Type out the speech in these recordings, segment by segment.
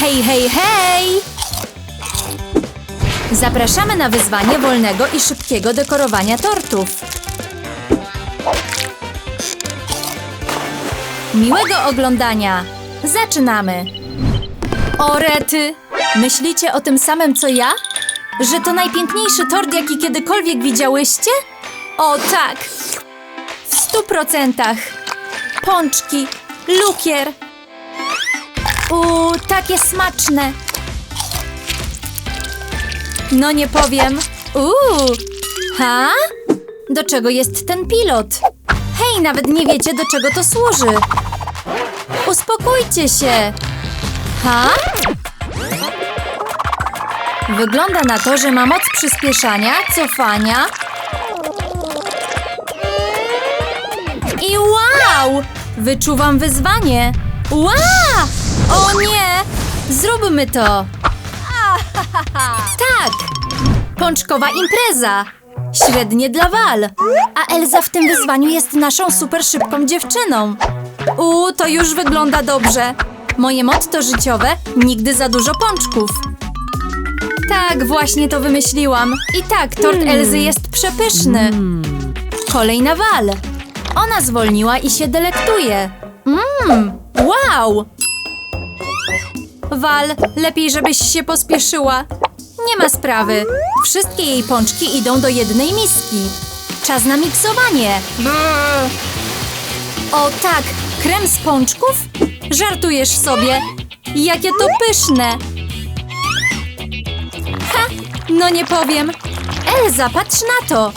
Hej, hej, hej! Zapraszamy na wyzwanie wolnego i szybkiego dekorowania tortów. Miłego oglądania! Zaczynamy! O rety! Myślicie o tym samym co ja? Że to najpiękniejszy tort, jaki kiedykolwiek widziałyście? O tak! W stu procentach! Pączki, lukier. Uuu, takie smaczne. No nie powiem. Uuu, ha? Do czego jest ten pilot? Hej, nawet nie wiecie, do czego to służy. Uspokójcie się. Ha? Wygląda na to, że ma moc przyspieszania, cofania. I wow! Wyczuwam wyzwanie. Wow! O nie! Zróbmy to! Tak! Pączkowa impreza! Średnie dla Wal. A Elza w tym wyzwaniu jest naszą super szybką dziewczyną. Uuu, to już wygląda dobrze. Moje motto życiowe nigdy za dużo pączków. Tak, właśnie to wymyśliłam. I tak, tort Elzy jest przepyszny. Kolejna Wal. Ona zwolniła i się delektuje. Mmm, wow! Wal, lepiej żebyś się pospieszyła. Nie ma sprawy. Wszystkie jej pączki idą do jednej miski. Czas na miksowanie. O tak, krem z pączków? Żartujesz sobie. Jakie to pyszne. Ha, no nie powiem. Elza, patrz na to.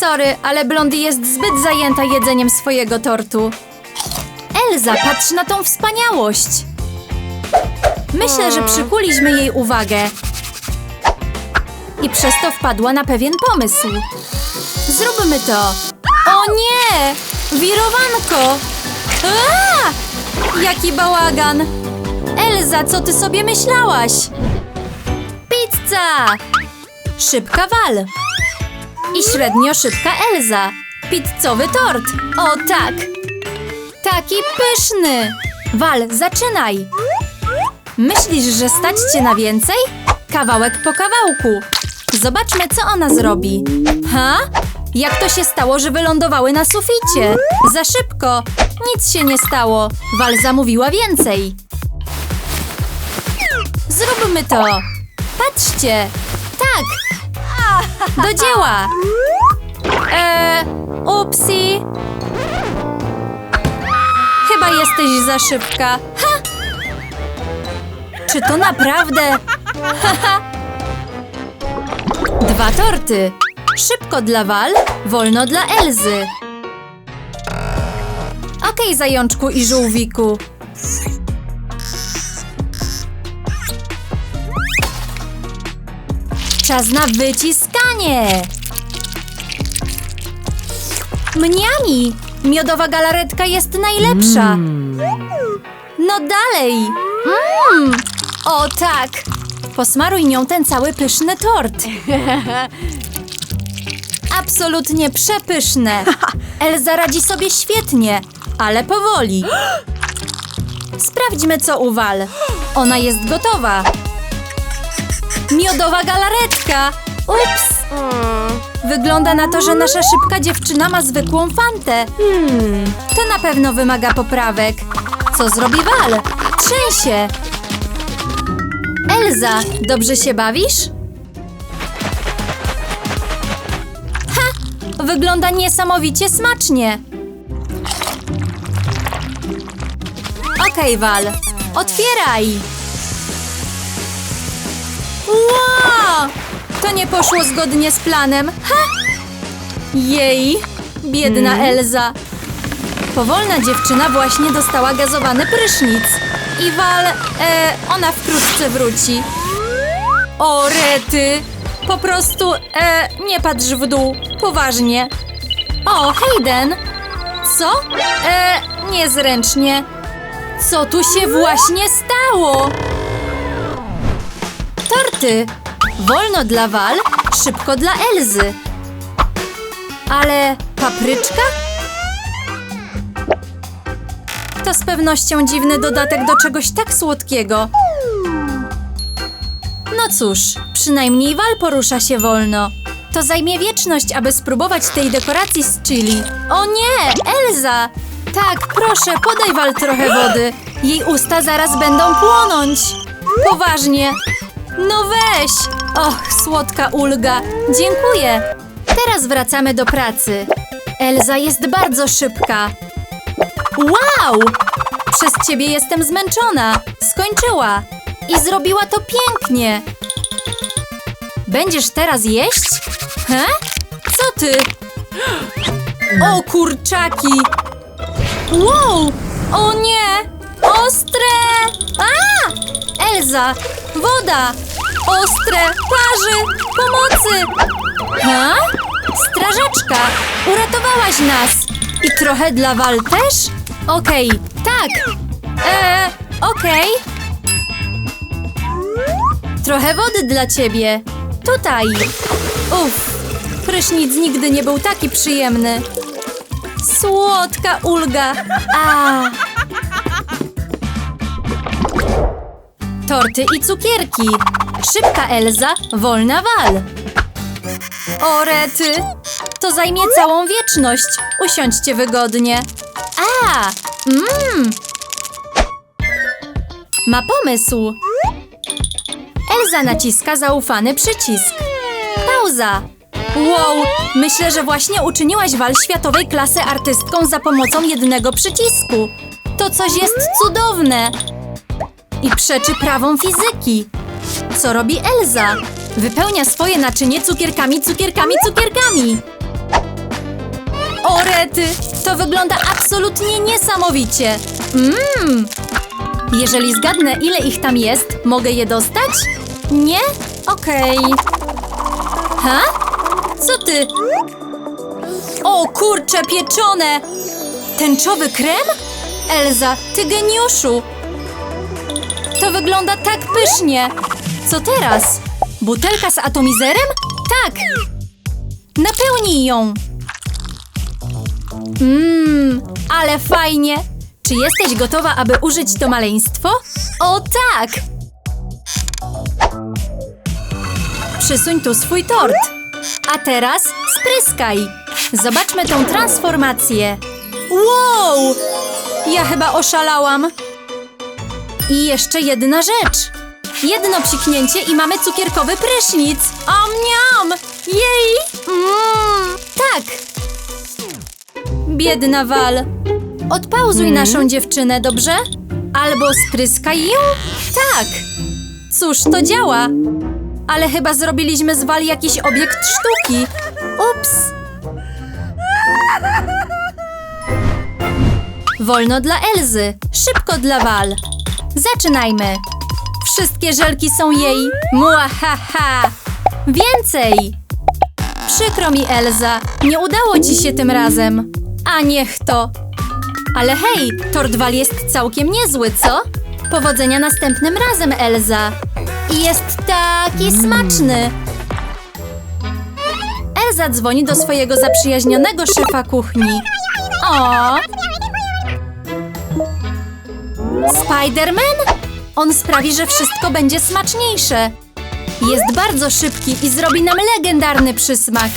Sorry, ale Blondie jest zbyt zajęta jedzeniem swojego tortu. Elza, patrz na tą wspaniałość! Myślę, że przykuliśmy jej uwagę. I przez to wpadła na pewien pomysł. Zróbmy to. O nie! Wirowanko! Aaa! Jaki bałagan! Elza, co ty sobie myślałaś? Pizza! Szybka wal! I średnio szybka Elza. Pizzowy tort. O tak. Taki pyszny. Wal, zaczynaj. Myślisz, że stać cię na więcej? Kawałek po kawałku. Zobaczmy, co ona zrobi. Ha? Jak to się stało, że wylądowały na suficie? Za szybko. Nic się nie stało. Wal zamówiła więcej. Zróbmy to. Patrzcie. Tak. Do dzieła! Eee, upsi! Chyba jesteś za szybka. Ha! Czy to naprawdę? Dwa torty. Szybko dla Wal, wolno dla Elzy. Okej, zajączku i żółwiku. Czas na Mniami! Miodowa galaretka jest najlepsza! No dalej! Mmm! O tak! Posmaruj nią ten cały pyszny tort! Absolutnie przepyszne! Elza radzi sobie świetnie, ale powoli. Sprawdźmy, co u Wal. Ona jest gotowa. Miodowa galaretka! Ups! Wygląda na to, że nasza szybka dziewczyna ma zwykłą fantę. To na pewno wymaga poprawek. Co zrobi Wal? Trzęsie! Elza, dobrze się bawisz? Ha! Wygląda niesamowicie smacznie. Okej, Wal. Otwieraj! Wow! To nie poszło zgodnie z planem. Ha! Jej, biedna Elza. Powolna dziewczyna właśnie dostała gazowany prysznic. I Wal, e, ona wkrótce wróci. O, rety! Po prostu, e, nie patrz w dół. Poważnie. O, Hayden! Co? E, niezręcznie. Co tu się właśnie stało? Torty! Wolno dla Wal, szybko dla Elzy. Ale papryczka? To z pewnością dziwny dodatek do czegoś tak słodkiego. No cóż, przynajmniej Wal porusza się wolno. To zajmie wieczność, aby spróbować tej dekoracji z chili. O nie, Elza! Tak, proszę, podaj Wal trochę wody. Jej usta zaraz będą płonąć. Poważnie. No weź! Och, słodka ulga. Dziękuję. Teraz wracamy do pracy. Elza jest bardzo szybka. Wow! Przez ciebie jestem zmęczona. Skończyła. I zrobiła to pięknie. Będziesz teraz jeść? He? Co ty? O kurczaki! Wow! O nie! Ostre! A! Elza! Woda! Ostre! Parzy! Pomocy! Ha? Strażaczka! Uratowałaś nas! I trochę dla Wal też? Okej, tak! Eee, okej. Trochę wody dla ciebie. Tutaj. Uff, prysznic nigdy nie był taki przyjemny. Słodka ulga. A. Torty i cukierki. Szybka Elza, wolna Wal. O rety, to zajmie całą wieczność. Usiądźcie wygodnie. A, mmm. Ma pomysł. Elza naciska zaufany przycisk. Pauza. Wow, myślę, że właśnie uczyniłaś Wal światowej klasy artystką za pomocą jednego przycisku. To coś jest cudowne. I przeczy prawom fizyki. Co robi Elza? Wypełnia swoje naczynie cukierkami, cukierkami, cukierkami. O rety, to wygląda absolutnie niesamowicie. Mmm. Jeżeli zgadnę, ile ich tam jest, mogę je dostać? Nie? Okej. Ha? Co ty? O kurcze pieczone! Tęczowy krem? Elza, ty geniuszu! To wygląda tak pysznie! Co teraz? Butelka z atomizerem? Tak! Napełnij ją! Mmm, ale fajnie! Czy jesteś gotowa, aby użyć to maleństwo? O tak! Przysuń tu swój tort. A teraz spryskaj. Zobaczmy tą transformację. Wow! Ja chyba oszalałam. I jeszcze jedna rzecz. Jedno psiknięcie i mamy cukierkowy prysznic. Om niam! Jej! Mmm, tak. Biedna Wal. Odpauzuj naszą dziewczynę, dobrze? Albo spryskaj ją? Tak. Cóż, to działa. Ale chyba zrobiliśmy z Wal jakiś obiekt sztuki. Ups. Wolno dla Elzy, szybko dla Wal. Zaczynajmy. Wszystkie żelki są jej. Muahaha. Więcej. Przykro mi, Elza. Nie udało ci się tym razem. A niech to. Ale hej, tort Wal jest całkiem niezły, co? Powodzenia następnym razem, Elza. I jest taki smaczny. Elza dzwoni do swojego zaprzyjaźnionego szefa kuchni. O! Spiderman? On sprawi, że wszystko będzie smaczniejsze. Jest bardzo szybki i zrobi nam legendarny przysmak.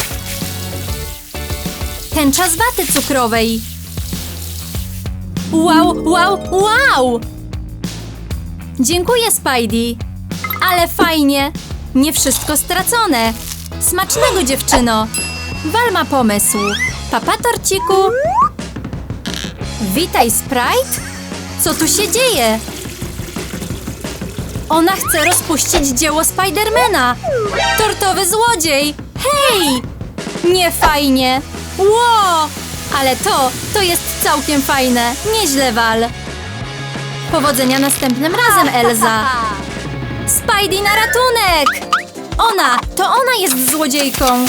Tęcza z waty cukrowej. Wow, wow, wow! Dziękuję, Spidey. Ale fajnie. Nie wszystko stracone. Smacznego, dziewczyno. Wal ma pomysł. Papa torciku. Witaj, Sprite. Co tu się dzieje? Ona chce rozpuścić dzieło Spidermana. Tortowy złodziej. Hej! Nie fajnie. Ło! Ale to, to jest całkiem fajne. Nieźle, Wal. Powodzenia następnym razem, Elza. Spidey na ratunek! Ona! To ona jest złodziejką!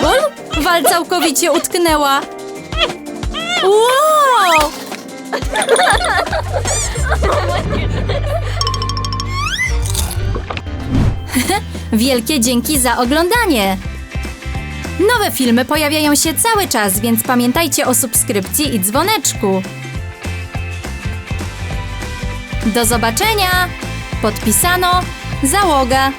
Ból? Wal całkowicie utknęła. Wow! Wielkie dzięki za oglądanie! Nowe filmy pojawiają się cały czas, więc pamiętajcie o subskrypcji i dzwoneczku. Do zobaczenia! Podpisano Załoga.